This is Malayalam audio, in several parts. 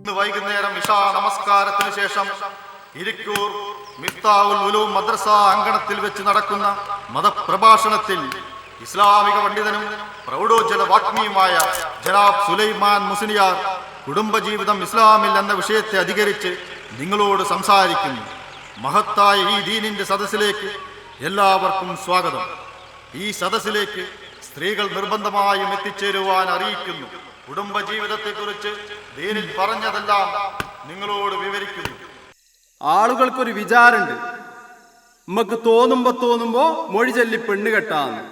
ഇന്ന് വൈകുന്നേരം ഇഷാ നമസ്കാരത്തിന് ശേഷം ഇരിക്കൂർ മിഫ്താവുൽ ഉലു മദ്രസ അങ്കണത്തിൽ വെച്ച് നടക്കുന്ന മതപ്രഭാഷണത്തിൽ ഇസ്ലാമിക പണ്ഡിതനും പ്രൗഢോജ്ജല വാഗ്മിയുമായ ജനാബ് സുലൈമാൻ മുസ്ലിയാർ കുടുംബജീവിതം ഇസ്ലാമിൽ എന്ന വിഷയത്തെ അധികരിച്ച് നിങ്ങളോട് സംസാരിക്കുന്നു. മഹത്തായ ഈ ദീനിന്റെ സദസ്സിലേക്ക് എല്ലാവർക്കും സ്വാഗതം. ഈ സദസ്സിലേക്ക് സ്ത്രീകൾ നിർബന്ധമായും എത്തിച്ചേരുവാൻ അറിയിക്കുന്നു. കുടുംബജീവിതത്തെക്കുറിച്ച് ദീനിൽ പറഞ്ഞതെല്ലാം നിങ്ങളോട് വിവരിക്കുന്നു. ആളുകൾക്കൊരു വിചാരമുണ്ട് നമുക്ക് തോന്നുമ്പോ തോന്നുമ്പോ മൊഴി ചൊല്ലി പെണ്ണ് കെട്ടാന്ന്.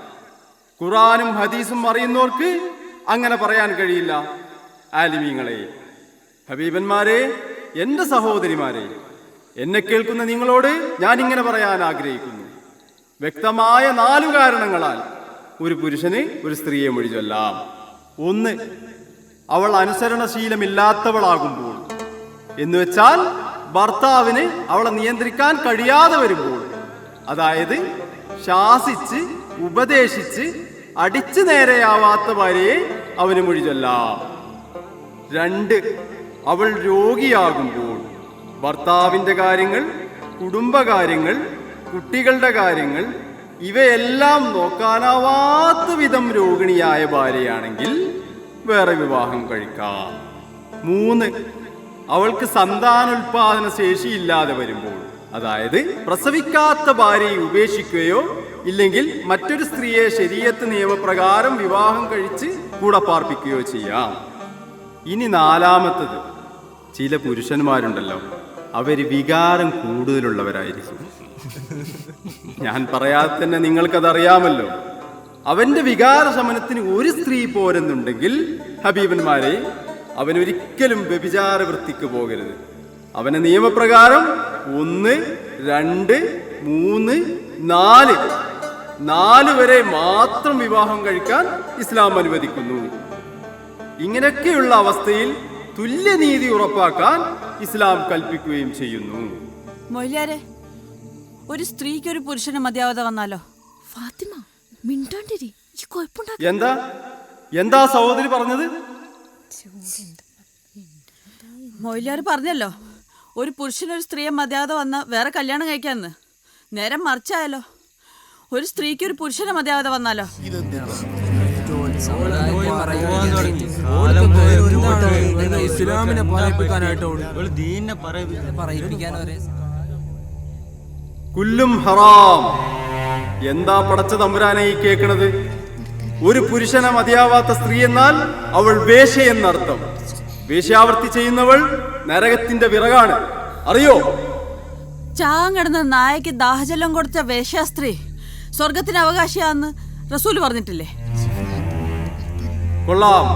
ഖുറാനും ഹദീസും അറിയുന്നവർക്ക് അങ്ങനെ പറയാൻ കഴിയില്ല. ആലിമീങ്ങളെ ഹബീബന്മാരെ എന്റെ സഹോദരിമാരെ എന്നെ കേൾക്കുന്ന നിങ്ങളോട് ഞാൻ ഇങ്ങനെ പറയാൻ ആഗ്രഹിക്കുന്നു. വ്യക്തമായ നാലു കാരണങ്ങളാൽ ഒരു പുരുഷന് ഒരു സ്ത്രീയെ മൊഴി ചൊല്ലാം ഒന്ന് അവൾ അനുസരണശീലമില്ലാത്തവളാകുമ്പോൾ. എന്ന് വെച്ചാൽ ഭർത്താവിന് അവളെ നിയന്ത്രിക്കാൻ കഴിയാതെ വരുമ്പോൾ. അതായത് ശാസിച്ച് ഉപദേശിച്ച് അടിച്ചു നേരെയാവാത്ത ഭാര്യയെ അവന് മൊഴി ചൊല്ലാം രണ്ട് അവൾ രോഗിയാകുമ്പോൾ. ഭർത്താവിന്റെ കാര്യങ്ങൾ കുടുംബകാര്യങ്ങൾ കുട്ടികളുടെ കാര്യങ്ങൾ ഇവയെല്ലാം നോക്കാനാവാത്ത വിധം രോഹിണിയായ ഭാര്യയാണെങ്കിൽ വേറെ വിവാഹം കഴിക്കാം. മൂന്ന് അവൾക്ക് സന്താനോൽപാദന ശേഷിയില്ലാതെ വരുമ്പോൾ അതായത് പ്രസവിക്കാത്ത ഭാര്യയെ ഉപേക്ഷിക്കുകയോ ഇല്ലെങ്കിൽ മറ്റൊരു സ്ത്രീയെ ശരീരത്ത് നിയമപ്രകാരം വിവാഹം കഴിച്ച് കൂടെ പാർപ്പിക്കുകയോ ചെയ്യാം. ഇനി നാലാമത്തത് ചില പുരുഷന്മാരുണ്ടല്ലോ അവർ വികാരം കൂടുതലുള്ളവരായിരിക്കും. ഞാൻ പറയാതെ തന്നെ നിങ്ങൾക്കതറിയാമല്ലോ. അവന്റെ വികാര ശമനത്തിന് ഒരു സ്ത്രീ പോരെന്നുണ്ടെങ്കിൽ ഹബീബന്മാരെ അവനൊരിക്കലും വ്യഭിചാര വൃത്തിക്ക് പോകരുത്. അവനെ നിയമപ്രകാരം ഒന്ന് രണ്ട് മൂന്ന് നാല്. നാല് വരെ മാത്രം വിവാഹം കഴിക്കാൻ ഇസ്ലാം അനുവദിക്കുന്നു. ഇങ്ങനെയൊക്കെയുള്ള അവസ്ഥയിൽ തുല്യനീതി ഉറപ്പാക്കാൻ ഇസ്ലാം കൽപ്പിക്കുകയും ചെയ്യുന്നു. മൊയ്ലാരെ ഒരു സ്ത്രീക്ക് ഒരു പുരുഷന് മതിയാവാതെ വന്നാലോ? ഫാത്തിമ മിണ്ടാണ്ടിരി. ഈ കുഴപ്പമുണ്ടാക്കി എന്താ? എന്താ സഹോദരി പറഞ്ഞത്? മൊയ്ലാര് പറഞ്ഞല്ലോ ഒരു പുരുഷനൊരു സ്ത്രീയെ മതിയാതെ വന്ന വേറെ കല്യാണം കഴിക്കാന്ന്. നേരം മറിച്ചായാലോ ഒരു സ്ത്രീക്ക് ഒരു പുരുഷനെ മതിയാതെ വന്നാലോ? ഇസ്ലാമിനെ പറയിപ്പിക്കാനായിട്ട് കുല്ലും ഹറാം. എന്താ പടച്ച തമ്പുരാനെ ഈ കേൾക്കണത് ഒരു പുരുഷനെ മതിയാവാത്ത സ്ത്രീ എന്നാൽ അവൾ വേഷ എന്നർത്ഥം. വേശ്യാവർത്തി ചെയ്യുന്നവൾ നരകത്തിന്റെ വിറകാണ്. അറിയോ? ചാങ്ങടന്ന് നായക്ക് ദാഹജലം കൊടുത്ത വേശ്യാസ്ത്രീ സ്വർഗത്തിന് അവകാശിയാന്ന് റസൂൽ പറഞ്ഞിട്ടില്ലേ? കൊള്ളാം.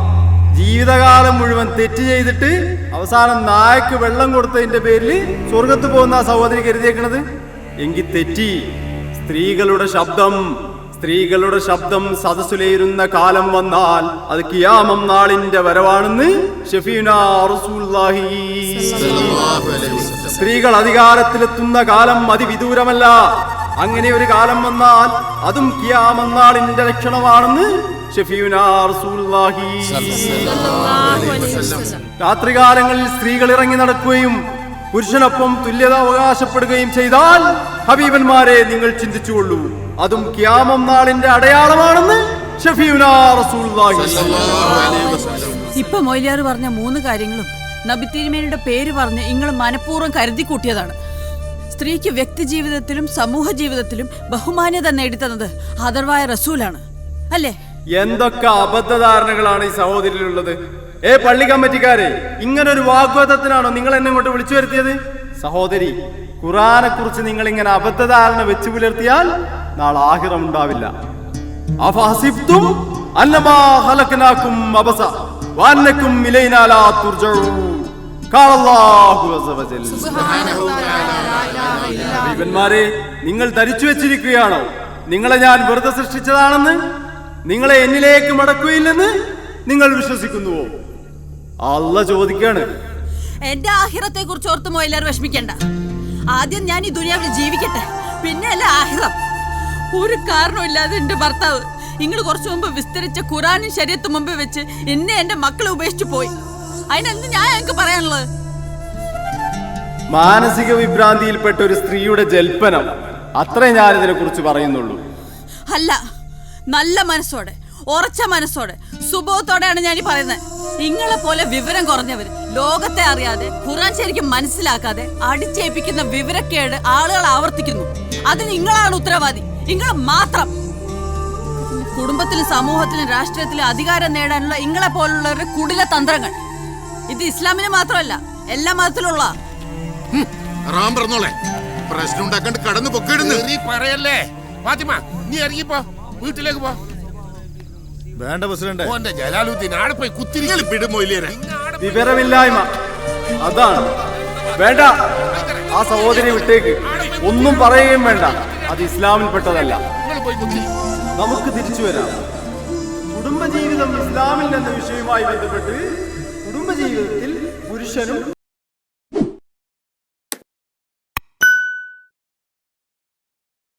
ജീവിതകാലം മുഴുവൻ തെറ്റ് ചെയ്തിട്ട് അവസാനം നായക്ക് വെള്ളം കൊടുത്തതിന്റെ പേരിൽ സ്വർഗത്ത് പോകുന്ന ആ സഹോദരി കരുതിയേക്കണത്? എങ്കിൽ തെറ്റി. സ്ത്രീകളുടെ ശബ്ദം സ്ത്രീകളുടെ ശബ്ദം സദസ്സിലേരുന്ന കാലം വന്നാൽ അത് കിയാമം നാളിന്റെ വരവാണെന്ന് സ്ത്രീകൾ അധികാരത്തിലെത്തുന്ന കാലം അതിവിദൂരമല്ല. അങ്ങനെ ഒരു കാലം വന്നാൽ അതും കിയാമന്നാളിന്റെ ലക്ഷണമാണെന്ന് രാത്രികാലങ്ങളിൽ സ്ത്രീകൾ ഇറങ്ങി നടക്കുകയും പുരുഷനൊപ്പം തുല്യത അവകാശപ്പെടുകയും ചെയ്താൽ ഹബീബന്മാരെ നിങ്ങൾ ചിന്തിച്ചുകൊള്ളൂ. അതും ക്യാമം നാളിന്റെ അടയാളമാണെന്ന് ഇപ്പൊ മൊയ്ലിയാർ പറഞ്ഞ മൂന്ന് കാര്യങ്ങളും നബി തിരുമേനിയുടെ പേര് പറഞ്ഞ് നിങ്ങൾ മനഃപൂർവം കരുതി കൂട്ടിയതാണ്. സ്ത്രീക്ക് വ്യക്തി ജീവിതത്തിലും സമൂഹ ജീവിതത്തിലും ബഹുമാന്യത നേടിത്തന്നത് ആദർവായ റസൂലാണ്. അല്ലേ? എന്തൊക്കെ അബദ്ധധാരണകളാണ് ഈ സഹോദരിയിലുള്ളത്? ഏ പള്ളി കമ്മിറ്റിക്കാരെ ഇങ്ങനെ ഒരു വാഗ്വാദത്തിനാണോ നിങ്ങൾ എന്നെ ഇങ്ങോട്ട് വിളിച്ചു വരുത്തിയത്? സഹോദരി ഖുറാനെ കുറിച്ച് നിങ്ങൾ ഇങ്ങനെ അബദ്ധധാരണ വെച്ചു പുലർത്തിയാൽ നാളെ ആഹിറം ഉണ്ടാവില്ല. നിങ്ങൾ ധരിച്ചു വെച്ചിരിക്കുകയാണോ? നിങ്ങളെ ഞാൻ വെറുതെ സൃഷ്ടിച്ചതാണെന്ന്? നിങ്ങളെ എന്നിലേക്ക് മടക്കുകയില്ലെന്ന് നിങ്ങൾ വിശ്വസിക്കുന്നുവോ? അല്ല ചോദിക്കാണ്. എന്റെ ആഹിറത്തെ കുറിച്ച് ഓർത്ത് മൊയിലാർ വിഷമിക്കണ്ട. ആദ്യം ഞാൻ ഈ ദുനിയാവിൽ ജീവിക്കട്ടെ. പിന്നെ അല്ല ആഹിറം. ഒരു കാരണമില്ലാതെ എന്റെ ഭർത്താവ് നിങ്ങൾ കുറച്ചു മുമ്പ് വിസ്തരിച്ച ഖുറാനും ശരീരത്തു മുമ്പ് വെച്ച് എന്നെ എന്റെ മക്കളെ ഉപേക്ഷിച്ചു പോയി. അതിനെന്ത് ഞാൻ ഞങ്ങൾക്ക് പറയാനുള്ളത്? മാനസിക വിഭ്രാന്തിയിൽപ്പെട്ട ഒരു സ്ത്രീയുടെ ജൽപ്പനം അത്രേ ഞാൻ ഇതിനെ കുറിച്ച് പറയുന്നുള്ളൂ. അല്ല നല്ല മനസ്സോടെ ഉറച്ച മനസ്സോടെ സുബോധത്തോടെയാണ് ഞാൻ ഈ പറയുന്നത്. നിങ്ങളെ പോലെ വിവരം കുറഞ്ഞവർ ലോകത്തെ അറിയാതെ ഖുറാൻ ശരിക്കും മനസ്സിലാക്കാതെ അടിച്ചേൽപ്പിക്കുന്ന വിവരക്കേട് ആളുകൾ ആവർത്തിക്കുന്നു. അത് നിങ്ങളാണ് ഉത്തരവാദി. നിങ്ങൾ മാത്രം. കുടുംബത്തിലും സമൂഹത്തിലും രാഷ്ട്രീയത്തിലും അധികാരം നേടാനുള്ള നിങ്ങളെ പോലുള്ളവരുടെ കുടില തന്ത്രങ്ങൾ. ഇത് ഇസ്ലാമിന് മാത്രമല്ല എല്ലാ മതത്തിലുള്ള റാം പറഞ്ഞോളെ. പ്രശ്നം ഉണ്ടാക്കാണ്ട് കടന്നു പൊക്കിടുന്നു നീ പറയല്ലേ? ഫാത്തിമ നീ ഇറങ്ങിപ്പോ. വീട്ടിലേക്ക് പോ. വേണ്ട പ്രസിഡന്റ് ഓന്റെ ജലാലുദ്ദീൻ ആടെ പോയി കുത്തിരിക്കൽ വിട് ഇല്ലേ വിവരമില്ലായ്മ. അതാണ്. വേണ്ട. ആ സഹോദരി വിട്ടേക്ക്. ഒന്നും പറയുകയും വേണ്ട. അത് ഇസ്ലാമിൽപ്പെട്ടതല്ല പോയി കുത്തിരി. നമുക്ക് തിരിച്ചു വരാം. കുടുംബജീവിതം ഇസ്ലാമിൽ എന്ന വിഷയവുമായി ബന്ധപ്പെട്ട് കുടുംബജീവിതത്തിൽ പുരുഷനും